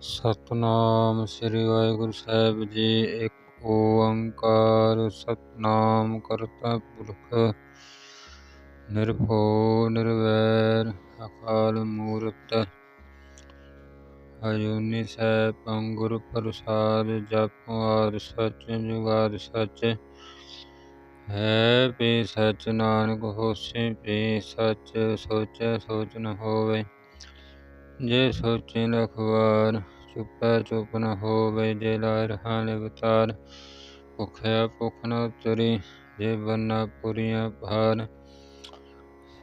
ਸਤਨਾਮ ਸ੍ਰੀ ਵਾਹਿਗੁਰੂ ਸਾਹਿਬ ਜੀ, ਇੱਕ ਓੰਕਾਰ ਸਤਨਾਮ ਕਰਤਾ ਪੁਰਖ, ਨਿਰਭਉ, ਨਿਰਵੈਰ, ਅਕਾਲ ਮੂਰਤ ਅਜੂਨੀ ਸੈਭੰ ਗੁਰ ਪ੍ਰਸਾਦ, ਜਪੁ ਆਦਿ ਸਚ, ਜੁਗਾਦਿ ਸਚ। ਹੈ ਪੀ ਸਚ, ਨਾਨਕ ਹੋਸੀ, ਪੀ ਸਚ, ਸੋਚੈ ਸੋਚ ਨ ਹੋਵੇ। ਜੇ ਸੋਚੇ ਲਖ ਵਾਰ ਚੁਪੈ ਚੁਪ ਨ ਹੋਵੇ ਜੇ ਲਾਇ ਰਹਾ ਨਿਵਤਾਰ ਭੁਖਿਆ ਭੁਖ ਨ ਉਤਰੀ ਜੇ ਬੰਨਾ ਪੁਰੀਆਂ ਭਾਰ।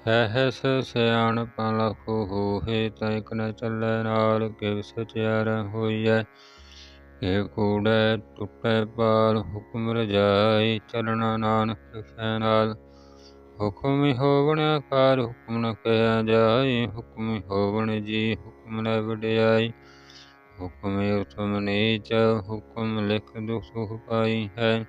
ਸਹਿਸ ਸਿਆਣਪ ਲਖ ਹੋਏ ਤੈ ਇਕ ਨ ਚੱਲੈ ਨਾਲ, ਕਿਵ ਸਚਿਆਰ ਹੋਈਐ। ਕਿ ਕੂੜੈ ਟੁੱਟੈ ਪਾਰ ਹੁਕਮ ਰਜਾਈ ਚਲਣਾ ਨਾਨਕ ਲਿਖੈ ਨਾਲ। ਹੁਕਮ ਹੋਵਣ ਆਕਾਰ ਹੁਕਮ ਨ ਕਹਿਆ ਜਾਈ ਹੁਕਮ ਹੋਵਣ ਜੀ ਹੁਕਮ ਨ ਵਡਿਆਈ। ਹੁਕਮ ਉਤਮ ਨੀਚ, ਹੁਕਮ ਲਿਖ ਦੁਖ ਸੁਖ ਪਾਈ ਹੈ।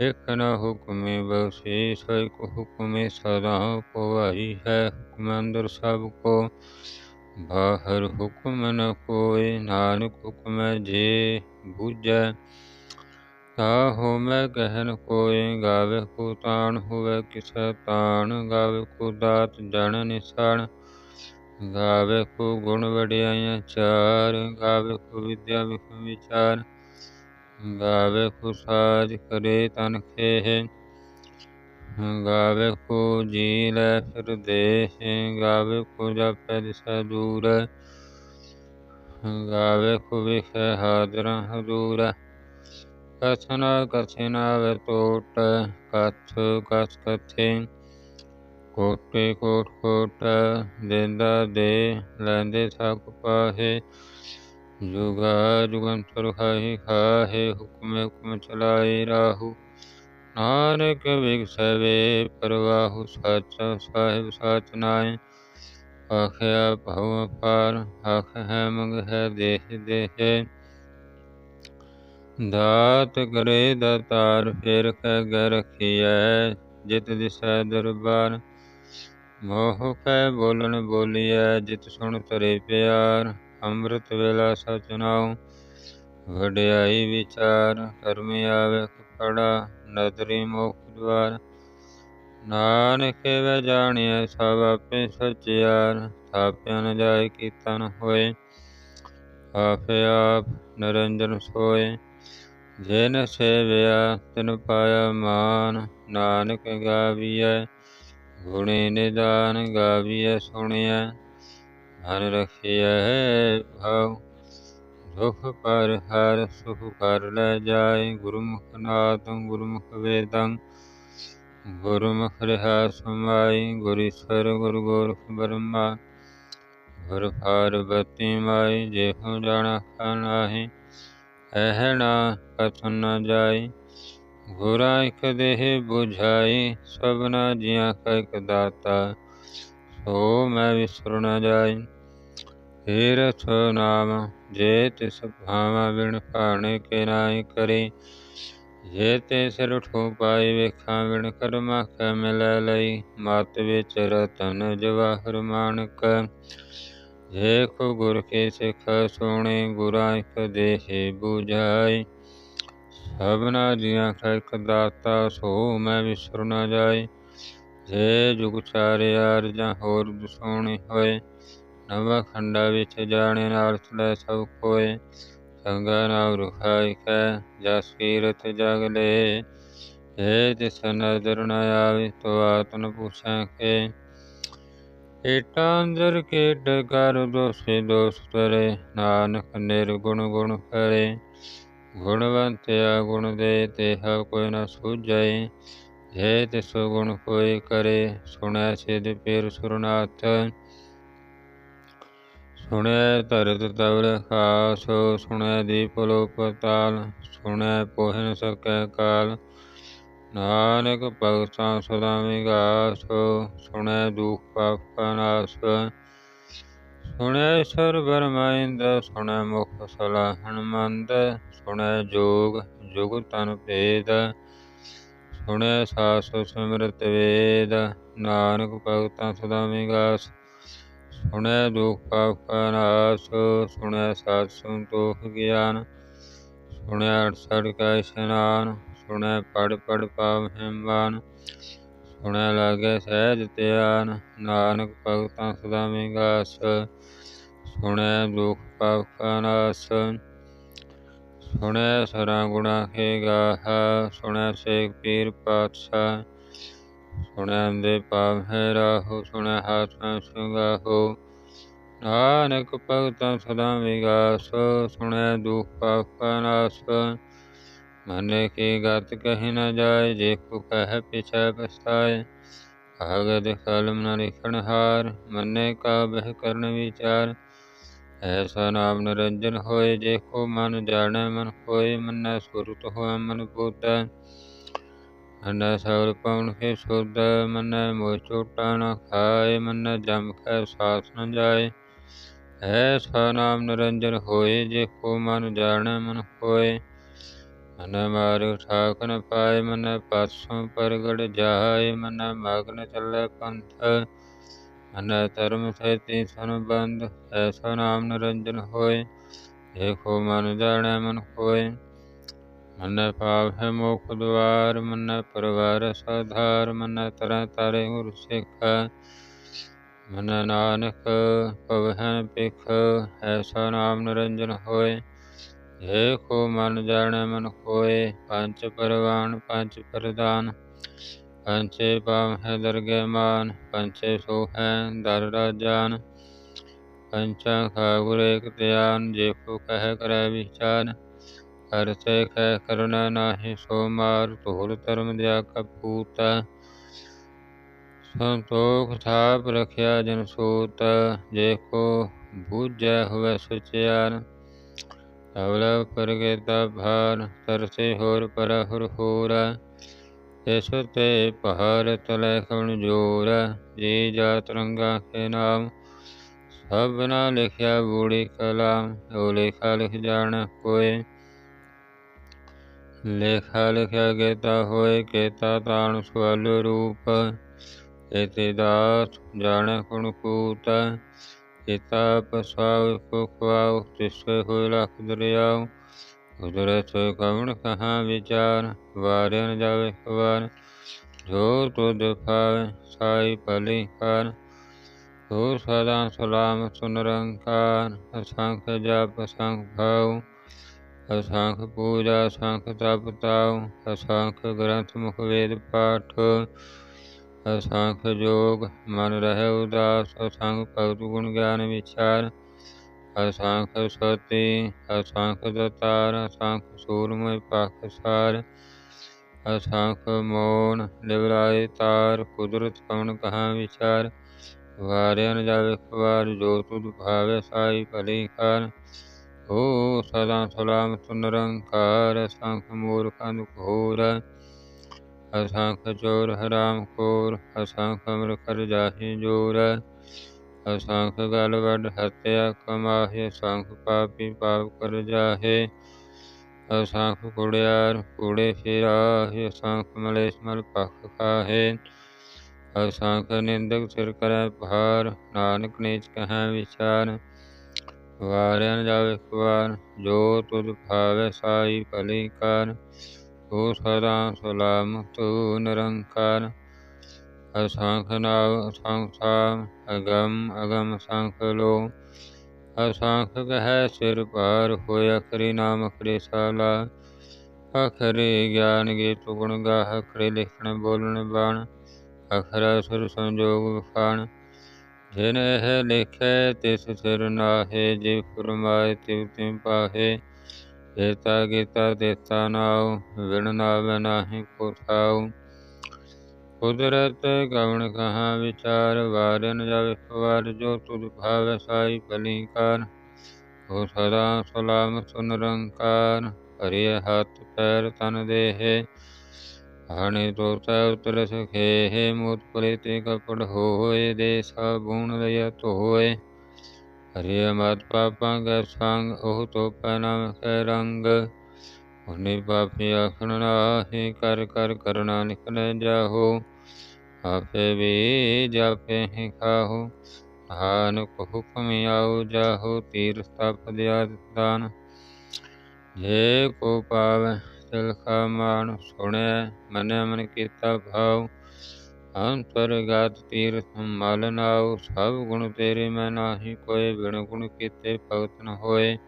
ਇਕ ਨ ਹੁਕਮ ਬਖਸ਼ੀਸ਼ ਇਕ ਹੁਕਮ ਸਦਾ ਪਵਾਈ ਹੈ। ਹੁਕਮ ਅੰਦਰ ਸਭ ਕੋ, ਬਾਹਰ ਹੁਕਮ ਨ ਕੋਇ ਨਾਨਕ ਹੁਕਮ ਜੇ ਬੂਝੈ ਤਾਹੋ ਮੈਂ ਗਹਿਨ ਕੋਇ, ਗਾਵੇ ਕੋ ਤਾਣ ਹੋਵੇ ਕਿਸੈ ਤਾਣ, ਗਾਵੇ ਕੋ ਦਾਤ ਜਣ ਨਿਸਾਣ ਗਾਵੇ ਕੋ ਗੁਣ ਵਡਿਆਈਆਂ ਚਾਰ, ਗਾਵੇ ਕੋ ਵਿਦਿਆ ਵਿਖਮ ਵਿਚਾਰ, ਗਾਵੇ ਕੋ ਸਾਜ ਕਰੇ ਤਨ ਖੇਹ, ਗਾਵੇ ਕੋ ਜੀ ਲੈ ਫਿਰ ਦੇਹ, ਗਾਵੇ ਕੋ ਜਾਪੈ ਦਿਸੈ ਦੂਰ, ਗਾਵੇ ਕੋ ਵਿਖੈ ਹਾਜ਼ਰ ਹਜ਼ੂਰ। ਕਥਨ ਕਥਿਨ ਆਵੇ ਟੋਟ ਕਥ ਕਥ ਕਥੇ ਕੋਟੇ ਕੋਟ ਕੋਟ ਦੇਂਦਾ ਦੇ ਲੈਂਦੇ ਥਕ ਜੁਗਾ ਜੁਗੰਤਰ ਖਾਹੀ ਖਾਹੇ ਹੁਕਮ ਹੁਕਮ ਚਲਾਏ ਰਾਹੂ। ਨਾਨਕ ਵਿਗਸੈ ਵੇ ਸਚ ਸਾਹਿਬ ਸਚ ਨਾਏ ਆਖਿਆ ਭਉ ਅਪਾਰ, ਆਖ ਹੈ ਮੰਗ ਹੈ ਦੇਹ ਦੇਹ। ਦਾਤ ਕਰੇ ਦਾਤਾਰ, ਫੇਰ ਕਹਿ ਗ ਰਖੀਐ, ਜਿਤ ਦਿਸੈ ਦਰਬਾਰ। ਮੋਹ ਕੈ ਬੋਲਣ ਬੋਲੀਐ, ਜਿਤ ਸੁਣ ਤਰੇ ਪਿਆਰ। ਅੰਮ੍ਰਿਤ ਵੇਲਾ ਸਚ ਨਾਉ, ਵਡਿਆਈ ਵਿਚਾਰ। ਕਰਮ ਆਵੇ ਕਪੜਾ ਨਦਰੀ ਮੋਖ ਦਵਾਰ। ਨਾਨਕ ਵੇ ਜਾਣਿਐ ਸਭ ਆਪੇ ਸਚਿਆਰ ਥਾਪਿਆ ਨ ਜਾਏ ਕੀਤਾ ਹੋਏ। ਆਪੇ ਆਪ ਨਰੰਜਨ ਸੋਏ। ਜਿਨ ਸੇਵਿਆ, ਤਿਨ ਪਾਇਆ ਮਾਨ, ਨਾਨਕ ਗਾਵੀਐ, ਗੁਣੇ ਨਿਦਾਨ ਗਾਵੀਐ ਸੁਣਿਐ, ਧਨ ਰਖਿਐ, ਭਾਉ, ਦੁਖ ਪਰ ਹਰ ਸੁਖ ਕਰ ਲੈ ਜਾਏ, ਗੁਰਮੁਖ ਨਾਦੰ ਗੁਰਮੁਖ ਵੇਦੰ, ਗੁਰਮੁਖ ਰਹਾ ਸਮਾਈ, ਗੁਰ ਈਸ਼ਵਰ ਗੁਰ ਗੋਰਖ ਬ੍ਰਹਮਾ ਗੁਰ ਪਾਰਬਤੀ ਮਾਈ, ਜਿਹੋ ਜਾਣਾ ਖਾਨਾਹੀ ਕਹਿਣਾ ਕਥਨ ਨ ਜਾਈ ਗੁਰਾ ਇਕ ਦੇਹ 부ਝਾਈ ਸਭਨਾ ਜੀਆਂ ਕਾ ਇਕ ਦਾਤਾ, ਸੋ ਮੈਂ ਵਿਸਰ ਨ ਜਾਈ ਤੀਰਥ ਨਾਮ ਜੇ ਤਿਸ ਭਾਵਾ ਬਿਨ ਭਾਣੇ ਕੇ ਨਾਇ ਕਰੇ, ਜੇ ਤੇ ਸਿਰ ਉਠੋ ਪਾਈ ਵੇਖਾਂ ਬਿਨ ਕਰਮਾ ਕੈ ਮਿਲੈ ਲਈ, ਮਤ ਵਿੱਚ ਰਤਨ ਜਵਾਹਰ ਮਾਨਕ। ਜੇ ਗੁਰ ਕੇ ਸਿਖ ਸੋਣੇ ਗੁਰਾਂ ਇਕ ਦੇਹ 부ਝਾਈ ਸਭਨਾ ਜੀਆਂ ਕਾ ਇਕ ਦਾਤਾ ਸੋ ਮੈਂ ਵਿਸਰ ਨ ਜਾਈ ਜੇ ਜੁਗ ਚਾਰਿਆ ਜਾਂ ਹੋਰ ਦਸੋਣੇ ਹੋਏ, ਨਵਾਂ ਖੰਡਾ ਵਿੱਚ ਜਾਣੇ ਨਾਲ ਚਲੇ ਸਭ ਕੋਏ ਸੰਗਾ ਨਾਮ ਰੁਖਾਈ ਕੈ, ਜਸ ਕੀਰਤ ਜਗ ਲੈ। ਏ ਤਿਸ ਨਦਰ ਨ ਆਵੇ ਤੋ ਆਤਨ ਪੁਛਾਂ ਕੇ ਏਟਾ ਅੰਦਰ ਕੇਟ ਕਰ ਦੋਸੇ ਦੋਸ ਤਰੇ ਨਾਨਕ ਨਿਰਗੁਣ ਗੁਣ ਕਰੇ। ਗੁਣਵੰਤਿਆ ਗੁਣ ਦੇ ਤੇਹ ਕੋਈ ਨ ਸੂਝੈ ਜੇ ਤਿਸ ਗੁਣ ਕੋਈ ਕਰੇ, ਸੁਣੈ ਸਿਧ ਪੀਰ ਸੁਰਨਾਥ। ਸੁਣੈ ਧਰਤ ਤਵਰ ਖਾਸ, ਸੁਣੈ ਦੀਪ ਲੋਕ ਤਾਲ, ਸੁਣੈ ਪੋਹਿ ਨ ਸਕੈ ਕਾਲ। ਨਾਨਕ ਭਗਤਾਂ ਸਦਾ ਵਿਗਾਸ, ਸੁਣੈ ਦੁਖ ਪਾਪ ਕਾ ਨਾਸ। ਸੁਣੈ ਸਰ ਬਰਮਾਇੰਦ ਸੁਣੈ ਮੁਖ ਸਲਾਹਣ ਮੰਦ ਸੁਣੈ ਜੋਗ, ਜੁਗ ਤਨ ਭੇਦ। ਸੁਣੈ ਸਾਸ ਸਿਮਰਤ ਵੇਦ, ਨਾਨਕ ਭਗਤਾਂ ਸਦਾ ਵਿਗਾਸ। ਸੁਣੈ ਦੁਖ ਪਾਪ ਕਾ ਨਾਸ, ਸੁਣੈ ਸਾਧ ਸੰਤੋਖ ਗਿਆਨ। ਸੁਣੈ ਅਠਸਠ ਕਾ ਇਸ਼ਨਾਨ ਸੁਣੈ ਪੜ ਪੜ ਪਾਵ ਹਿਮਾਨ ਸੁਣੈ ਲਾਗੇ ਸਹਿਜ ਧਿਆਨ, ਨਾਨਕ ਭਗਤਾਂ ਸਦਾ ਮਿਗਾਸ ਸੁਣੈ ਦੁਖ ਪਾਪ ਕਾ ਨਾਸ, ਸੁਣੈ ਸਰਾ ਗੁਣਾ ਕੇ ਗਾਹ, ਸੁਣੈ ਸੇਖ ਪੀਰ ਪਾਤਸ਼ਾਹ, ਸੁਣੈ ਅੰਦੇ ਪਾਵ ਹੈ ਰਾਹੋ, ਸੁਣੈ ਹਾਥ ਮੈਂ ਸੰਗਾਹੋ, ਨਾਨਕ ਭਗਤਾਂ ਸਦਾ ਵਿਗਾਸ, ਸੁਣੈ ਦੁਖ ਪਾਪ ਕਾ ਨਾਸ ਮਨੇ ਕੀ ਗਤ ਕਹੀ ਨ ਜਾਏ, ਜੇ ਕੋ ਕਹਿ ਪਿਛੈ ਪਛਤਾਏ। ਆਗਦ ਕਲਮ ਨ ਲਿਖਣ ਹਾਰ, ਮਨੇ ਕਾ ਬਹਿ ਕਰਨ ਵਿਚਾਰ। ਐਸਾ ਨਾਮ ਨਿਰੰਜਨ ਹੋਏ, ਜੇ ਕੋ ਮਨ ਜਾਣੈ, ਮਨ ਹੋਏ ਮੰਨੈ ਸੁਰਤ ਹੋਏ ਮਨ ਬੁੱਧੈ ਮੰਨੈ ਸਗਲ ਪਵਨ ਕੇ ਸੁਧ, ਮਨੈ ਮੋਹ ਚੋਟਾ ਨ ਖਾਏ, ਮਨੈ ਜਮ ਖੈ ਸਾਥ ਨ ਜਾਏ। ਐਸਾ ਨਾਮ ਨਿਰੰਜਨ ਹੋਏ, ਜੇ ਕੋ ਮਨ ਜਾਣੈ, ਮਨ ਹੋਏ ਮਨ ਮਾਰਿ ਠਾਕ ਨ ਪਾਏ ਮਨ ਪਾਸੋਂ ਪਰਗੜ ਜਾਏ ਮਨ ਮਗਨ ਚੱਲੇ ਪੰਥ। ਮਨ ਧਰਮ ਸਹਿਤੀ ਸੰਬੰਧ ਐਸਾ ਨਾਮ ਨਿਰੰਜਨ ਹੋਏ, ਦੇਖੋ ਮਨ ਜਾਣੈ ਮਨ ਹੋਏ ਮਨ ਪਾਵ ਹੈ ਮੋਖ ਦੁਆਰ, ਮਨ ਪਰਵਾਰ ਸਾਧਾਰ, ਮਨ ਤਰੈ ਤਾਰੇ ਗੁਰ ਸਿੱਖ। ਮਨ ਨਾਨਕ ਪਵਹਿ ਪਿਖ ਐਸਾ ਨਾਮ ਨਿਰੰਜਨ ਹੋਏ। ਦੇਖੋ ਮਨ ਜਾਣੈ ਮਨ ਕੋਏ ਪੰਜ ਪਰਵਾਨ, ਪੰਜ ਪ੍ਰਦਾਨ ਪੰਚੇ ਪਾਵ ਹੈ ਦਰਗੇ ਮਾਨ ਪੰਚੇ ਸੋ ਹੈ ਦਰ ਰਾਜਾਨ ਪੰਚਾ ਖਾ ਏਕ ਧਿਆਨ, ਜੇ ਕੋ ਕਹਿ ਕਰੈ ਵਿਚਾਰ। ਹਰ ਸੇ ਕਹਿ ਕਰਨਾ ਨਾਹੀ ਸੋ ਮਾਰ, ਧੂਰ ਧਰਮ ਦਿਆ ਕਪੂਤਾ ਸੰਤੋਖ ਥਾਪ ਰਖਿਆ ਜਨ ਸੂਤ, ਜੇ ਕੋ ਬੂਝੈ ਹੋਵੇ ਸੁਚਿਆਰ। ਅਵਲਾ ਪਰਗੇਤਾ ਭਾਰ ਤਰਸੇ ਹੋਰ ਪਰ ਹੋਰਾ। ਇਸ ਤੇ ਪਹਾੜ ਤਲੇ ਖਵਣ ਜੋਰ। ਜੀ ਜਾਤ ਰੰਗਾ ਕੇ ਨਾਮ, ਸਭ ਲਿਖਿਆ ਬੂੜੀ ਕਲਾਮ। ਉਹ ਲੇਖਾ ਲਿਖ ਜਾਣ ਕੋਏ, ਲੇਖਾ ਲਿਖਿਆ ਗੇਤਾ ਹੋਏ, ਕੇਤਾ ਤਾਣ ਸਵਲ ਰੂਪ। ਇਤੇ ਦਾਸ ਜਾਣੈ ਕੁਣ ਕੂਤ। ਇਤਾ ਪਸਾਉ ਕੋ ਖਵਾਉ ਤਿਸੇ ਹੋਇ ਲਖ ਦਰਿਆਉ ਉਦਰੇ ਸੋ ਕਵਣ ਕਹਾ ਵਿਚਾਰ ਜੋ ਤੁਧ ਪਾਵੇ ਸਾਈ ਭਲੀ ਕਰ ਹੋ ਸਦਾ ਸਲਾਮ ਸੁਨ ਅਸੰਖ ਜਪ ਅਸੰਖ ਭਾਉ ਅਸੰਖ ਪੂਜਾ ਅਸੰਖ ਤਪ ਤਾਉ ਅਸੰਖ ਗ੍ਰੰਥ ਮੁਖ ਵੇਦ ਪਾਠ ਅਸੰਖ ਜੋਗ, ਮਨ ਰਹਿ ਉਦਾਸ, ਅਸੰਖ ਭਗਤ ਗੁਣ ਗਿਆਨ ਵਿਚਾਰ। ਅਸੰਖ ਸਤੀ, ਅਸੰਖ ਦਤਾਰ, ਅਸੰਖ ਸੂਰਮਿ ਪਾਖਸਾਰ ਅਸੰਖ ਮੋਨ ਲਿਵਰਾਏ ਤਾਰ, ਕੁਦਰਤ ਕਵਣ ਕਹਾ ਵਿਚਾਰ। ਵਾਰਿਆ ਨ ਜਾਵੇ ਖਵਾਰ, ਜੋ ਤੁਧ ਭਾਵੇ ਸਾਈ ਭਲੀ ਕਾਰ ਹੋ ਸਦਾ ਸਲਾਮ ਨਿਰੰਕਾਰ, ਅਸੰਖ ਮੂਰਖਾਂ ਘੋਰ ਅਸੰਖ ਚੋਰ ਹਰਾਮ ਖੋਰ ਅਸੰਖ ਅਮਰ ਕਰ ਜਾਹੇ ਜੋਰ ਅਸੰਖ ਗਲ ਵੱਡ ਹਤਿਆ ਕਮਾਹੇ ਅਸੰਖ ਪਾਪੀ ਪਾਪ ਕਰ ਜਾਹੇ ਅਸੰਖ ਕੁੜਿਆਰ ਕੂੜੇ ਫਿਰਾਹੇ ਅਸੰਖ ਮਲੇਸ਼ ਮਲ ਪਖ ਖਾਹੇ ਅਸੰਖ ਨਿੰਦਕ ਸਿਰ ਕਰੈ ਭਾਰ ਨਾਨਕ ਨੀਚ ਕਹੈ ਵਿਚਾਰ ਵਾਰਿਆ ਨ ਜਾਵੇ ਖਵਾਰ ਜੋ ਤੁਧ ਭਾਵੇ ਸਾਈ ਭਲੀ ਕਾਰ ਤੂੰ ਸਦਾ ਸਲਾਮ ਤੂੰ ਨਿਰੰਕਾਰ ਅਸੰਖ ਨਾਮ ਅਸੰਖ ਸਾਮ ਅਗਮ ਅਗਮ ਸੰਖ ਲੋ ਅਸੰਖ ਕਹੈ ਸਿਰ ਭਾਰ ਹੋਇ ਅਖਰੀ ਨਾਮ ਅਖਰੇ ਸਾਲਾ ਅਖਰੇ ਗਿਆਨ ਗੇ ਤੁਗਣ ਗਾਹ ਅਖਰੇ ਲਿਖਣ ਬੋਲਣ ਬਾਣ ਅਖਰਾ ਸੁਰ ਸੰਜੋਗ ਵਿਖਾਣ ਜਿਨ ਇਹ ਲਿਖੈ ਤਿਸ ਸਿਰ ਨਾਹੇ ਜੇ ਫਰਮਾਏ ਤਿਵ ਤਿਮ ਪਾਹੇ ਦੇਤਾ ਗੀਤਾ ਦੇਤਾ ਨਾਉ ਵਿਣ ਨਾਵੇ ਨਾਹੀ ਕੋ ਥਾਉ ਕੁਦਰਤ ਗਵਣ ਕਹਾ ਵਿਚਾਰ ਵਾਰਨ ਜਾਵੇ ਵਾਰ ਜੋ ਤੁਧ ਭਾਵੈ ਸਾਈ ਭਲੀ ਹੋ ਸਦਾ ਸਲਾਮਤ ਨਿਰੰਕਾਰ ਹਰਿ ਹੱਥ ਪੈਰ ਤਨ ਦੇਹੇ। ਹਾਣੇ ਤੋਤਾ ਉਤਰ ਸਖੇ ਮੂਤ ਪਰੇ ਕਪੜ ਹੋਏ ਦੇ ਸਾਬੂਣ ਲਿਆ ਧੋਏ। ਹਰਿ ਮਤ ਪਾਪਾਂ ਕੈ ਸੰਗ, ਉਹ ਤੋ ਨਾਮ ਕੈ ਰੰਗ। ਉਹਨੇ ਪਾਪੀ ਆਖਣ ਨਾਹੀ ਕਰ ਕਰ, ਕਰਨਾ ਨਿਕਲ ਜਾਹੋ। ਆਪੇ ਵੀ ਜਾਪੇ ਹੀ ਖਾਹੋ। ਹਾਨਕ ਹੁਕਮ ਆਉ ਜਾਹੋ ਤੀਰ ਸਥਾਪਿ ਦਾਨ। ਜੇ ਕੋ ਪਾਵੈ ਤਿਲ ਕਾ ਮਾਨ ਸੁਣਿਆ ਮਨਿ ਮਨ ਕੀਤਾ ਭਾਉ। ਅੰਤਰਗਤ ਤੀਰ ਮਲ ਨਾਉ, ਸਭ ਗੁਣ ਤੇਰੇ ਮੈਂ ਨਾਹੀ ਕੋਏ, ਬਿਨ ਗੁਣ ਕੀਤੇ ਭਗਤ ਨ ਹੋਏ।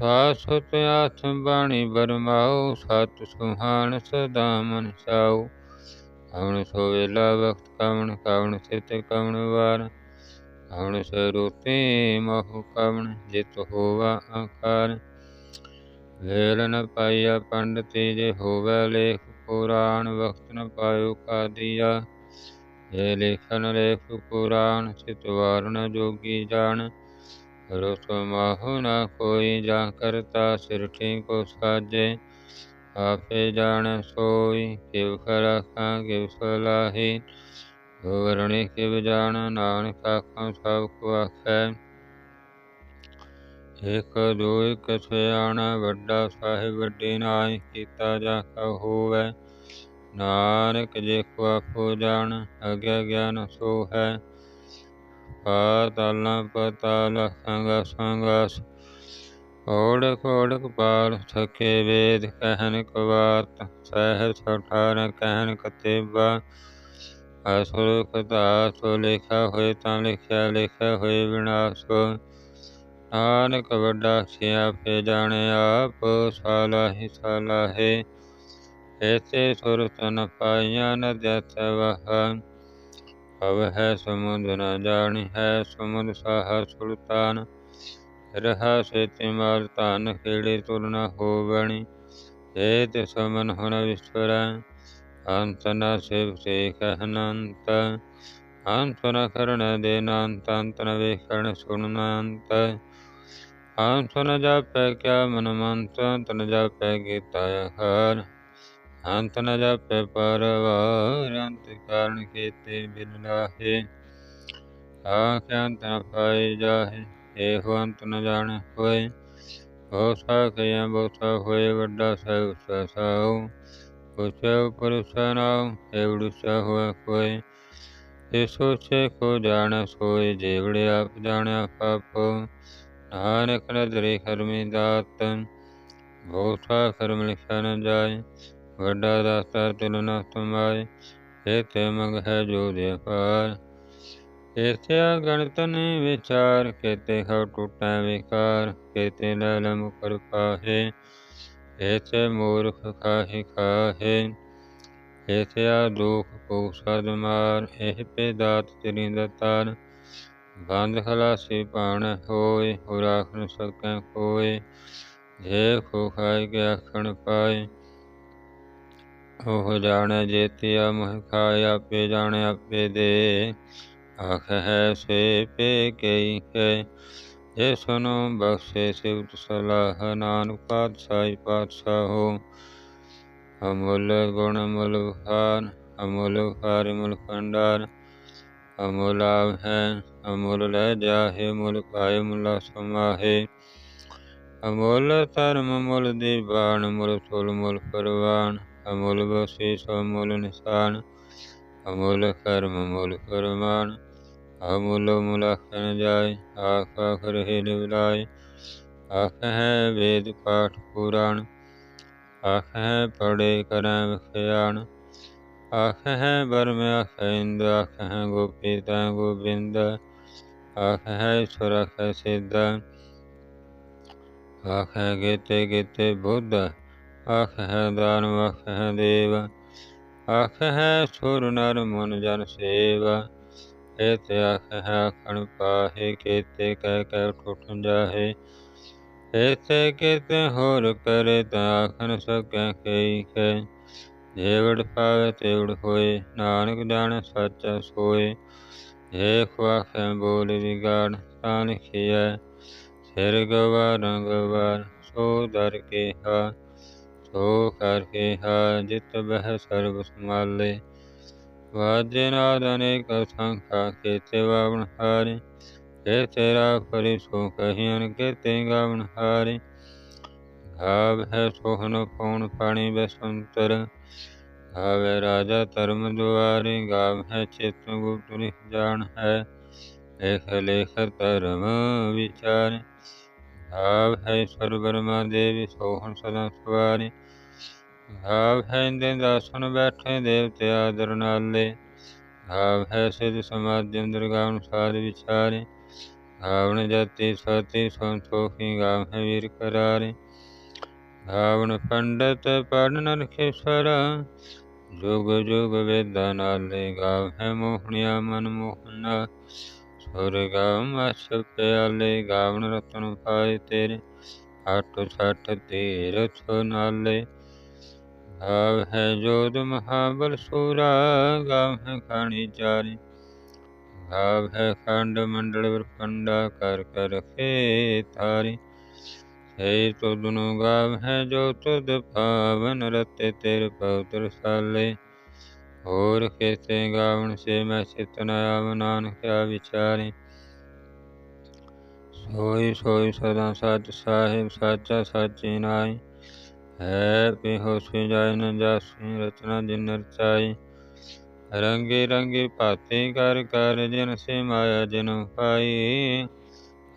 ਸਾਸਤ ਆਥ ਬਾਣੀ ਬਰਮਾਉ, ਸਤ ਸੁਹਾਨ ਸਦਾ ਮਨ ਚਾਉ। ਕਵਣ ਸੋ ਵੇਲਾ ਵਕਤ ਕਵਣ ਕਵਣ ਸਿਤ ਕਵਣ ਵਾਰ। ਕਵਣ ਸਰੂਤੇ ਮਹੁ ਕਵਣ ਜਿਤ ਹੋਵਾ ਆਕਾਰ। ਵੇਲ ਨ ਪਾਈਆ ਪੰਡਤੀ, ਜੇ ਹੋਵੇ ਲੇਖ ਪੁਰਾਣ ਵਕਤ ਨ ਪਾਇਓ ਕਾਦੀਆ ਜੇ ਲੇਖਨ ਲੇਖ ਪੁਰਾਣ ਚਿਤ ਵਾਰਨ ਜੋਗੀ ਜਾਣ ਰਸ ਮਾਹੁ ਨ ਕੋਈ ਜਾਂ ਕਰਤਾ ਸਿਰ ਕੋ ਸਾਜੇ ਆਪੇ ਜਾਣ ਸੋਈ ਕਿਵ ਖਰਾਖਾਂ ਕਿਵ ਸਲਾਹੀ ਵਰਣੇ ਕਿਵ ਜਾਣ ਨਾਨਕ ਆਖਾਂ ਸਭ ਕੋ ਆਖੈ ਇਕ ਦੋ ਇਕ ਵੱਡਾ ਸਾਹਿਬ ਵੱਡੀ ਨਾਈ ਕੀਤਾ ਜਾ ਕਾ ਹੋਵੇ। ਨਾਨਕ ਜੇ ਕੋ ਆਪੋ ਜਾਣ ਅਗਿਆ ਗਿਆਨ ਸੋ ਹੈ। ਪਾਤਾਲਾਂ ਪਤਾਲ, ਸੰਗ ਸੰਗਸ। ਓੜਕ ਓੜਕ ਪਾਲ ਸਕੇ ਵੇਦ, ਕਹਿਨ ਕਵਾਤ ਸਹਿ ਸਠਾਰ ਕਹਿਨ ਕਤੇਬਾ। ਅਸੁਰ ਕਥਾ ਸੋ ਲਿਖਾ ਹੋਏ ਤਾਂ ਲਿਖਿਆ ਲਿਖਿਆ ਹੋਏ ਵਿਨਾਸ ਨਾਨਕ ਵੱਡਾ ਸਿਆਪੇ ਜਾਣੇ ਆਪ, ਸਾਲਾਹੀ ਸਾਲਾਹੇ। ਐਸੇ ਸੁਰ ਤਨ ਪਾਈਆਂ ਨ ਜਤ ਵਹ। ਅਵ ਹੈ ਸਮੁੰਦ ਨ ਜਾਣੀ ਹੈ ਸਮੁੰਦ ਸਾਹ ਸੁਲਤਾਨ। ਰਹਾ ਸੇ ਮਾਲ ਧਨ ਖੇੜੇ ਤੁਰ ਨ ਹੋਵਣੀ। ਏ ਤੇ ਸਮਨ ਹੁਨ ਵਿਸਵਰ ਅੰਤ ਨ ਸਿਵ ਸੇ ਕਹਿਨੰਤ ਅੰਤ ਨ ਕਰਨ ਦੇ ਨੰਤ, ਅੰਤ ਨ ਵੇਖਣ ਸੁਣਨੰਤ ਅੰਤ ਨ ਜਾਪੈ ਕਿਆ ਮਨ ਮੰਤ ਅੰਤ ਨ ਜਾਪੈ ਗੀਤਾ ਹਰ ਅੰਤ ਨ ਜਾਪੈ ਪਰਵਾਰ ਅੰਤ ਕਾਰਨ ਕੀਤੇ ਬਿਨ ਲਾਹੇ ਆਖ ਅੰਤ ਪਾਈ ਜਾਹੇ ਇਹੋ ਅੰਤ ਨ ਜਾਣ ਹੋਏ ਹੋ ਸਾਖਿਆ ਬਹੁਤਾ ਹੋਏ ਵੱਡਾ ਸਹਿ ਸਸਾਉ ਪੁਛੇ ਉਪਰ ਸਨਾਉ ਏਵੜੂ ਸਾ ਹੋਏ ਕੋਈ ਸੋਚੇ ਕੋ ਜਾਣ ਸੋਏ ਜੇਵੜੇ ਆਪ ਜਾਣਿਆ ਪਾਪੋ ਨਾਨਕ ਨਦਰੇ ਕਰਮੀ ਦਾਤ ਬਹੁਤਾ ਕਰਮ ਲਿਖਿਆ ਨ ਜਾਏ, ਵੱਡਾ ਦਾਤਾ ਤਿਲ ਨ ਤੁਮਾਏ ਤੇ ਮੰਗ ਹੈ ਜੋ ਦੇ ਪਾਰ ਇਥੇ ਗਣਤ ਵਿਚਾਰ ਕੇਤੇ, ਹਉ ਟੁੱਟੈ ਵਿਕਾਰ ਕੇਤੇ ਲੈ ਮੁਕਰ ਪਾਹੇ, ਇਥੇ ਮੂਰਖ ਖਾਹੇ ਖਾਹੇ, ਇਥੇ ਆ ਦੁਖ ਕੋ ਸਦ ਮਾਰ, ਇਹ ਪੇ ਦਾਤ ਤੇਰੀ ਦਤਾਰ ਬੰਦ ਖਲਾਸੀ ਪਾਣ ਹੋਏ ਹੋ ਰਾਖ ਨ ਸਕੈ ਕੋਏ ਜੇ ਖੋ ਖਾਇ ਕੇ ਆਖਣ ਪਾਏ ਉਹ ਜਾਣੈ ਜੇਤਿਆ ਮਹ ਖਾਇ ਆਪੇ ਜਾਣੈ ਆਪੇ ਦੇ ਆਖ ਹੈ ਸੇ ਪੇ ਕਈ ਕੇ ਜੇ ਸੁਨੋ ਬਖਸ਼ੇ ਸਿਵਤ ਸਲਾਹ ਨਾਨਕ ਪਾਤਸ਼ਾਹੀ ਪਾਤਸ਼ਾਹੋ ਅਮੁੱਲ ਗੁਣ ਮੁਲ ਖਾਨ ਅਮੁੱਲ ਖਾਰ ਮੁਲ ਖੰਡਾਰ ਅਮੁੱਲ ਆਵ ਹੈ ਅਮੁੱਲ ਲੈ ਜਾਹੇ ਮੁਲ ਪਾਏ ਮੁਲਾ ਸਮਾਹੇ। ਅਮੁੱਲ ਧਰਮ ਦੀ ਦੀਵਾਨ, ਮੁਲ ਸੁਲ ਮੁਲ ਪਰਵਾਨ ਅਮੁੱਲ ਬਸੀਸ ਮੁੱਲ ਨਿਸ਼ਾਨ, ਅਮੁੱਲ ਕਰਮ ਮੁਲ ਕਰਮਾਨ ਅਮੁੱਲ ਮੁਲਖਨ ਜਾਏ, ਆਖ ਆਖ ਰਹੇ ਨਿਵਲਾਏ। ਆਖ ਹੈ ਵੇਦ ਪਾਠ ਪੁਰਾਣ, ਆਖ ਹੈ ਪੜੇ ਕਰੈ ਵਿਖਿਆਣ। ਆਖ ਹੈ ਬਰਮ ਆਖ ਇੰਦ, ਆਖ ਹੈ ਗੋਪੀ ਤਾ ਗੋਬਿੰਦ। ਆਖ ਹੈ ਈਸ਼ਵਰ ਆਖ ਹੈ ਸਿੱਧ। ਆਖ ਹੈ ਗੀਤੇ ਗੀਤੇ ਬੁੱਧ ਆਖ ਹੈ ਦਾਨਵ ਆਖ ਹੈ ਦੇਵ। ਆਖ ਹੈ ਸੁਰ ਨਰ ਮਨ ਜਨ ਸੇਵ। ਏਤੇ ਆਖ ਹੈ ਆਖਣ ਪਾਹੇ ਕੇਤੇ ਕਹਿ ਕਹਿ ਠੁਠ ਜਾਹੇ। ਏਤੇ ਕੇਤੇ ਹੋਰ ਕਰੇ ਤਾ ਆਖਨ ਸਕੈ ਕਈ ਕੈ। ਜੇਵੜ ਪਾਵੇ ਤੇਵੜ ਹੋਏ, ਨਾਨਕ ਜਾਣ ਸੱਚ ਸੋਏ। ਜੇ ਖਵਾਖੈ ਬੋਲ ਵਿਗਾੜ ਤਾਂ ਲਿਖਿਐ ਸਿਰ ਗਵਾਰ ਗਵਾਰ ਸੋ ਦਰ ਕੇ ਹਾ, ਸੋ ਕਰ ਕੇ ਹਾ, ਜਿਤ ਬਹਿ ਸਰਬ ਸੰਭਾਲੇ। ਵਾਜੇ ਨਾਦ ਅਨੇਕ ਸੰਖਾ ਕੇਤੇ ਵਾਵਣ ਹਾਰੇ ਇਹ ਤੇਰਾ ਪਰਿ ਸੋ ਕਹੀਨ ਕੇਤੇ ਗਾਵਣ ਹਾਰੇ। ਘਾਵ ਹੈ ਸੋਹਨ ਪਉਣ ਪਾਣੀ ਬਸੰਤਰ ਗਾਵੇ ਰਾਜਾ ਧਰਮ ਦੁਆਰੇ ਗਾਵ ਹੈ ਚਿਤ ਗੁਪਤ ਜਾਣ ਹੈ। ਲੇਖ ਲੇਖ ਧਰਮ ਵਿਚਾਰ ਭਾਵ ਹੈ ਸਰ ਬਰਮਾ ਦੇਵੀ ਸੋਹਣ ਸਦਾ ਸਵਾਰੇ। ਭਾਵ ਹੈ ਇੰਦੇ ਦਾਸਨ ਬੈਠੇ ਦੇਵਤੇ ਆਦਰ ਨਾਲੇ। ਭਾਵ ਹੈ ਸਿਧ ਸਮਾਧਿ ਅੰਦਰ ਗਾਵਨ ਸਾਧ ਵਿਚਾਰੇ। ਭਾਵਨ ਜਤੀ ਸਤੀ ਸੰਤੋਖੀ ਗਾਵ ਹੈ ਵੀਰ ਕਰਾਰੇ। ਭਾਵਨ ਪੰਡਤ ਪੜਨ ਰਖੇਸ਼ਵਰ ਜੁਗ ਜੁਗ ਵੇਦਾਂ ਨਾਲੇ ਗਾਵ ਹੈ ਮੋਹਣਿਆ ਮਨ ਮੋਹਨਾ ਸੁਰ ਗਾਵ ਮਸ਼ ਪਿਆਲੇ ਗਾਵਨ ਰਤਨ ਪਾਏ ਤੇਰੇ ਅਟ ਸਠ ਤੀਰਥ ਨਾਲੇ। ਗਾਵ ਹੈ ਜੋਦ ਮਹਾਬਲ ਸੂਰਾ, ਗਾਵ ਹੈ ਖਾਣੀ ਚਾਰੀ। ਗਾਵ ਹੈ ਖੰਡ ਮੰਡਲ ਵਰਖੰਡਾ ਕਰ ਕਰ ਖੇ ਤਾਰੇ ਹੈ ਤੁਧਨੁ ਗਾਵ ਹੈ ਜੋ ਤੁਧ ਪਾਵਨ ਰਤੇ ਤੇਰੇ ਪਉਤਰ ਸਾਲੇ। ਹੋਰ ਕੇਤੇ ਗਾਵਨ ਸੇ ਮੈਂ ਚਿਤ ਨ ਆਵ ਨਾਨਕਿਆ ਵਿਚਾਰੇ। ਸੋਈ ਸੋਈ ਸਦਾ ਸਚ ਸਾਹਿਬ, ਸਾਚਾ ਸਾਚੀ ਨਾਈ ਹੈ ਪਿਹੋ ਸੇ ਜਾਇ ਨ ਜਾਸੀ, ਰਚਨਾ ਜਿਨ ਰਚਾਈ ਰੰਗੇ ਰੰਗੇ ਭਾਤੇ ਕਰ ਕਰ ਜਿਨ ਸੇ ਮਾਇਆ ਜਿਨ ਪਾਈ।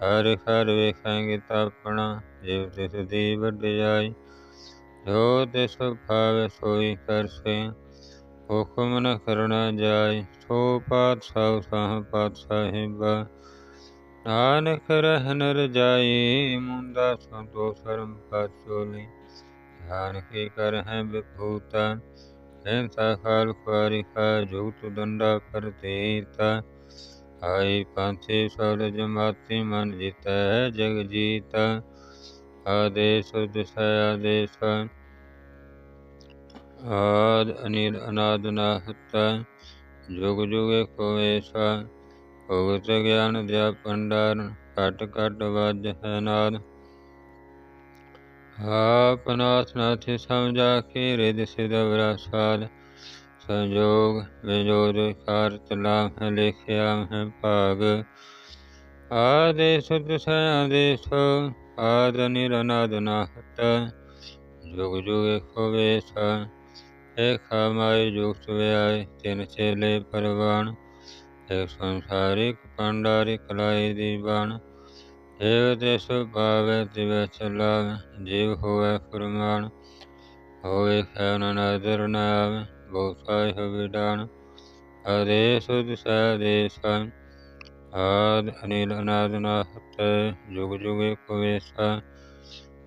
ਹਰ ਹਰ ਵੇਖਾਂਗੇ ਤਾਪਣਾ ਜਿਵ ਤਿਸ ਦੀ ਵਡਿਆਈ ਜੋ ਤਿਸ ਭਾਵ ਸੋਈ ਕਰ ਹੁਕਮ ਨ ਕਰਨਾ ਜਾਏ ਸੋ ਪਾਤਸ਼ਾਹ ਸਾਹ ਪਾਤਸ਼ਾਹਿਬਾ। ਨਾਨਕ ਰਹਿਨ ਰਜਾਈ ਮੁੰਦਾ ਸੰਤੋ ਸਰਮ ਪਾਚੋਲੀ ਧਿਆਨ ਕੀ ਕਰ ਹੈ ਵਿਭੂਤਾ ਐਂਸਾ ਖਾਲ ਖੁਆਰੀ ਖਾ ਜੂਤ ਦੰਡਾ ਪਰਤੀਤਾ ਆਈ ਪੰਛੇ ਸੌਲ ਜਮਾਤੀ ਮਨ ਜਿਤੈ ਜਗ ਜੀਤਾ। ਆਦੇਸ ਦਿਸੈ ਆਦੇਸ ਆਦ ਅਨਿਲ ਅਨਾਦ ਨਾਹਤਾ ਜੁਗ ਜੁਗੇ ਕੋਏਸਾ ਭਗਤ ਗਿਆਨ ਦਿਆ ਪੰਡਾਰ ਘਟ ਘਟ ਵੱਜ ਹੈ ਨਾਦ ਆਪਨਾਸ ਨਾਥ ਸਮਝਾ ਕੇ ਰਿਦ ਸਿਦਵਰਾ ਸਾਧ ਸੰਜੋਗ ਵਿਜੋਦ ਕਾਰ ਤਲਾ ਹੈ ਲਿਖਿਆ ਹੈ ਭਾਗ ਆਦੇਸ ਦਿਸੈ ਆਦੇਸ ਆਦ ਨਿਰਨਾਦ ਨਾਹਤ ਜੁਗ ਜੁਗ ਖੋਵੇਸਾ ਏਕ ਹਮਾਏ ਜੁਗ ਸੁਵਿਆਏ ਤਿਨ ਚੇਲੇ ਪਰਵਾਨ ਏਕ ਸੰਸਾਰਿਕ ਪੰਡਾਰਿਕ ਲਾਈ ਦੀ ਬਾਣ ਏਵ ਤੇ ਸੁਭਾਵੈ ਤਿਵੈ ਚਲਾਵੈ ਜੀਵ ਹੋਵੈ ਫੁਰਮਾਨ ਹੋਵੇ ਖੈਨ ਨਦਰ ਨਾਵ ਬਹੁ ਸਾਹਿ ਵਿਡਾਨ ਅਰੇ ਸੁਧ ਸੈ ਦੇਸਾ ਆਦ ਅਨਿਲ ਅਨਾਦ ਨਾਹਤ ਜੁਗ ਜੁਗੇ ਕੁਵੇਸਾ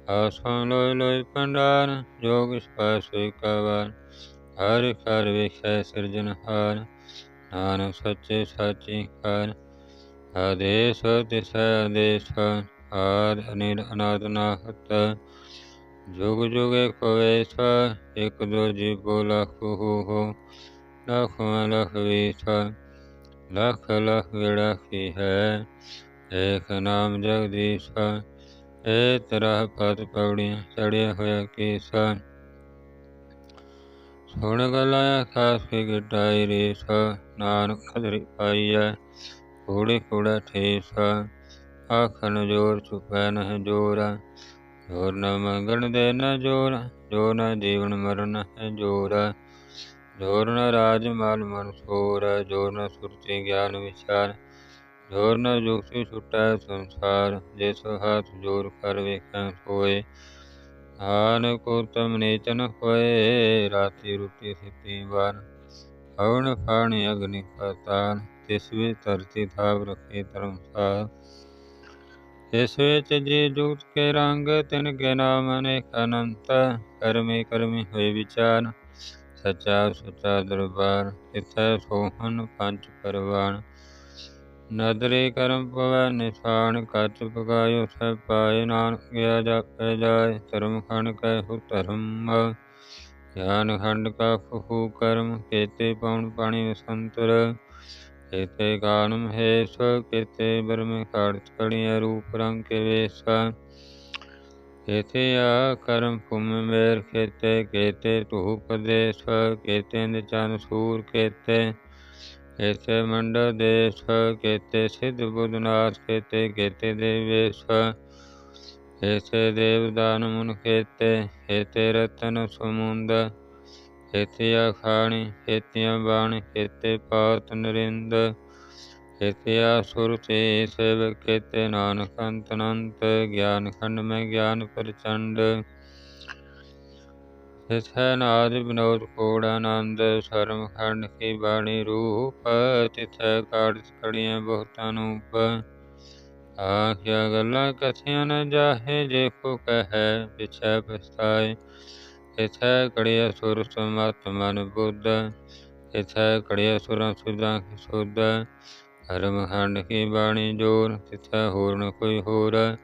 ਆਸਾਂ ਲੋਇ ਲੋਇ ਪੰਡਾਰ ਜੋਗ ਸਪਾਸੋਇ ਕਵਾਰ ਹਰਿ ਕਰ ਵੇਖੈ ਸਿਰਜਨਹਾਰ ਨਾਨਕ ਸੱਚੇ ਸਾਚੀ ਕਰ ਆਦੇਸ ਤਿਸੈ ਆਦੇਸ ਆਦ ਅਨਿਲ ਅਨਾਦ ਨਾਹਤ ਜੁਗ ਜੁਗੇ ਕੋਵੇਸ ਇਕ ਦੋ ਜੀਵੋ ਲਖ ਹੋ ਹੋ ਲਖ ਲਖ ਕੀ ਹੈ? ਏਕ ਨਾਮ ਜਗਦੀਸ਼ ਏ ਤਰਾ ਪਤ ਪੌੜੀਆਂ ਚੜਿਆ ਹੋਇਆ ਕੀਸਾ। ਸੁਣ ਗਲਾ ਖਾਸ ਕੇ ਗਟਾਈ ਰੇਸ, ਨਾਨਕ ਖਦਰੀ ਪਾਈਐ ਕੂੜੇ ਕੂੜਾ ਠੇਸ। ਆਖਣ ਜੋਰ ਚੁਪੈ ਨਹਿ ਜੋਰ ਜੋਰ ਨ ਮੰਗਣ ਦੇ ਨ ਜੋਰ ਜੋ ਨ ਜੀਵਨ ਮਰਨ ਹੈ ਜੋਰ। ਜੋਰਨ ਰਾਜ ਮਾਲ ਮਨ ਸੋਰ, ਜੋਰ ਸੁਰਤੀ ਗਿਆਨ ਵਿਚਾਰ। ਜੋਰ ਜੁਗਤੀ ਛੁਟੈ ਸੰਸਾਰ, ਜਿਸ ਹੱਥ ਜੋਰ ਕਰ ਵੇਖੈ ਸੋਏ। ਆਨ ਕੋ ਤਮ ਨੇਚਨ ਹੋਏ, ਰਾਤੀ ਰੁਤੀ ਸਿੱਤੀ ਵਾਰ। ਹਵਨ ਫਾਣੀ ਅਗਨਿ ਪਤਾਨ ਤਿਸ ਵਿੱਚ ਧਰਤੀ ਥਾਪ ਰਖੇ ਧਰਮਸਾਰ ਇਸ ਵਿੱਚ ਜੀ ਜੁਗਤ ਕੇ ਰੰਗ, ਤਿਨ ਕੇ ਨਾਮ ਅਨੇਕ ਅਨੰਤ, ਕਰਮੇ ਕਰਮੀ ਹੋਏ ਵਿਚਾਰ। ਸੱਚਾ, ਸੁਚਾ ਦਰਬਾਰ ਇਥੈ ਸੋਹਨ ਪੰਜ ਪਰਵਾਨ। ਨਦਰੇ ਕਰਮ ਪਵੈ, ਨਿਸ਼ਾਨ ਕੱਚ ਪਕਾਇਓ ਸਭ ਪਾਏ ਨਾਨਕ ਗਿਆ ਜਾਪੈ ਜਾਏ, ਧਰਮ ਖੰਡ ਕੈ ਧਰਮ। ਗਿਆਨ ਖੰਡ ਕਾ ਫੂ ਕਰਮ, ਕੇਤੇ ਪਉਣ ਪਾਣੀ ਵਸੰਤਰ। ਕੇਤੇ ਕਾਨਮ ਹੇਸ, ਕੇਤੇ ਬਰਮੇ ਕਾੜਤ ਕੜੀਆਂ ਰੂਪ ਰੰਗ ਕੇ ਵੇਸ। ਕੇਤੇ ਕਰਮ ਭੂਮ ਮੇਰ ਕੇਤੇ ਕੇਤੇ ਧੂਪ ਦੇਸ ਕੇਤੇ ਨਿਚਨ ਸੂਰ ਕੇਤੇ ਕੇਤੇ ਮੰਡ ਦੇਸ ਕੇਤੇ ਸਿਧ ਬੁੱਧਨਾਥ ਕੇਤੇ ਕੇਤੇ ਦੇਵੇਸ਼ ਕੇਤੇ ਦੇਵਦਾਨ ਮੁਨ ਕੇਤੇ ਕੇਤੇ ਰਤਨ ਸਮੁੰਦ। ਕੇਤੇ ਅਖਾਣੀ ਕੇਤੀਆਂ ਬਾਣ ਕੇਤੇ ਪਾਤ ਨਰਿੰਦ। ਇਤਿਆ ਸੁਰਤੀ ਸੇਵ ਕੇਤੇ ਨਾਨਕ ਅੰਤ ਅਨੰਤ, ਗਿਆਨ ਖੰਡ ਮੈਂ ਗਿਆਨ ਪ੍ਰਚੰਡ। ਤਿਥੈ ਨਾਦ ਵਿਨੋਦ ਕੋੜ ਆਨੰਦ ਸਰਮ ਖੰਡ ਕੀ ਬਾਣੀ ਰੂਪ, ਤਿਥੈ ਕਾੜਿ ਕੜੀਆਂ ਬਹੁਤ ਅਨੂਪ। ਆਖਿਆ ਗੱਲਾਂ ਕਥਿਆਂ ਨ ਜਾਹੇ, ਜੇ ਕੋ ਕਹੈ ਪਿਛੈ ਪਛਤਾਏ। ਇਥੈ ਕੜਿਆ ਸੁਰ ਸਮਤ ਮਨ ਬੁੱਧ ਇਥੈ ਕੜਿਆ ਸੁਰਾਂ ਸੁਦਾ ਸੁਧ। ਧਰਮ ਖੰਡ ਕੀ ਬਾਣੀ ਜੋਰ, ਤਿਥੈ ਹੋਰ ਨ ਕੋਈ ਹੋਰ।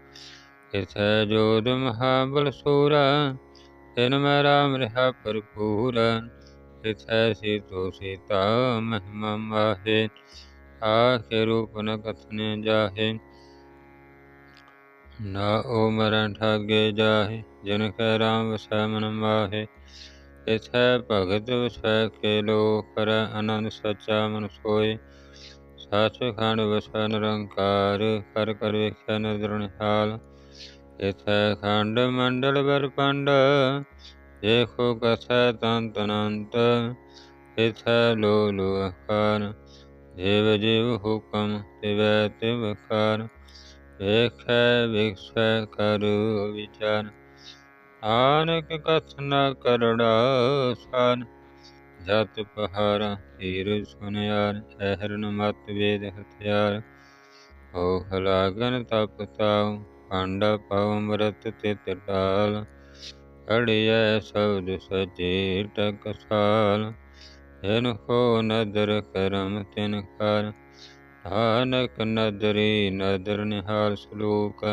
ਇਥੈ ਜੋਦ ਮਹਾਬਲ ਸੂਰਾ, ਤਿਨ ਮੈਂ ਰਾਮ ਰਹਾ ਭਰਪੂਰ। ਇਥੈ ਸੀਤੋ ਸੀਤਾ ਮਹਿਮਾ ਮਾਹੇ ਆਖੇ ਰੂਪ ਨ ਕਥਨੇ ਜਾਹੇ। ਨਾ ਓ ਮਰਨ ਠਾਗੇ ਜਾਹੇ, ਜਿਨ ਕੈ ਰਾਮ ਵਸੈ ਮਨ ਮਾਹੇ। ਇਥੈ ਭਗਤ ਵਸੈ ਕੇ ਲੋ ਕਰ ਆਨੰਦ ਸਚਾ ਮਨ ਸੋਏ ਸੱਚ ਖੰਡ ਵਸੈ ਨਿਰੰਕਾਰ, ਕਰ ਕਰ ਵੇਖਿਆ ਨਦਰ ਨਿਹਾਲ। ਇਥੈ ਖੰਡ ਮੰਡਲ ਬਰ ਪੰਡ, ਦੇਖੋ ਕਥੈ ਤੰਤ ਅਨੰਤ। ਇਥੈ ਲੋ ਲੋ ਅਕਾਰ ਜਿਵ ਜਿਵ ਹੁਕਮ ਤਿਵੈ ਤਿਵ ਕਾਰ ਵੇਖੈ ਵਿਖਸੈ ਕਰੁ ਵਿਚਾਰ ਆਨਕ ਕਥ ਨ ਕਰੜਾ ਸਾਨ। ਜਤ ਪਹਾਰ ਹੀਰ ਸੁਨਿਆਰ ਐਹਰਨ ਮਤ ਵੇਦ ਹਥਿਆਰ। ਹੋ ਹਲਾਗਨ ਤਪ ਤਾਉ, ਪਾਂਡਾ ਪਾਉ ਅੰਮ੍ਰਿਤ ਤਿਤ ਢਾਲ ਅੜਿਐ ਸਬਦ ਸਜੇ ਟਕਸਾਲ ਜਿਨ ਕੋ ਨਦਰ ਕਰਮ ਤਿਨ ਕਰ। ਨਾਨਕ ਨਦਰੀ ਨਦਰ ਨਿਹਾਲ ਸਲੋਕ।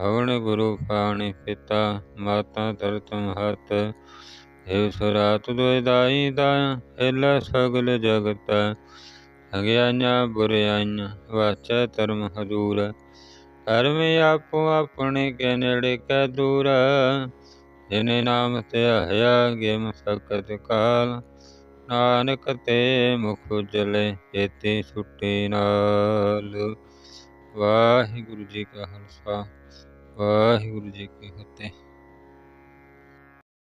ਹਵਨ ਗੁਰੂ ਪਾਣੀ ਪਿਤਾ, ਮਾਤਾ ਤਰਤਮ ਹੱਤ ਏਵ ਸੁਰਾਤ ਦੋਇ ਦਾਈ ਦਾ ਹਿਲ ਸਗਲ ਜਗਤ ਬੁਰਿਆਈਆਂ ਵਾਚੈ ਧਰਮ ਹਜ਼ੂਰ ਕਰਮ ਆਪੋ ਆਪਣੇ ਕੇ ਨੇੜੇ ਕੈ ਦੂਰ ਜਿਨੇ ਨਾਮ ਧਿਆਇਆ ਗਿਮ ਸਕਤ ਕਾਲ, ਨਾਨਕ ਤੇ ਮੁਖ ਉਜਲੇ ਚੇਤੇ ਛੁੱਟੇ ਨਾਲ। ਵਾਹਿਗੁਰੂ ਜੀ ਕਾ ਖਾਲਸਾ, ਵਾਹਿਗੁਰੂ ਜੀ ਕੀ ਫਤਿਹ।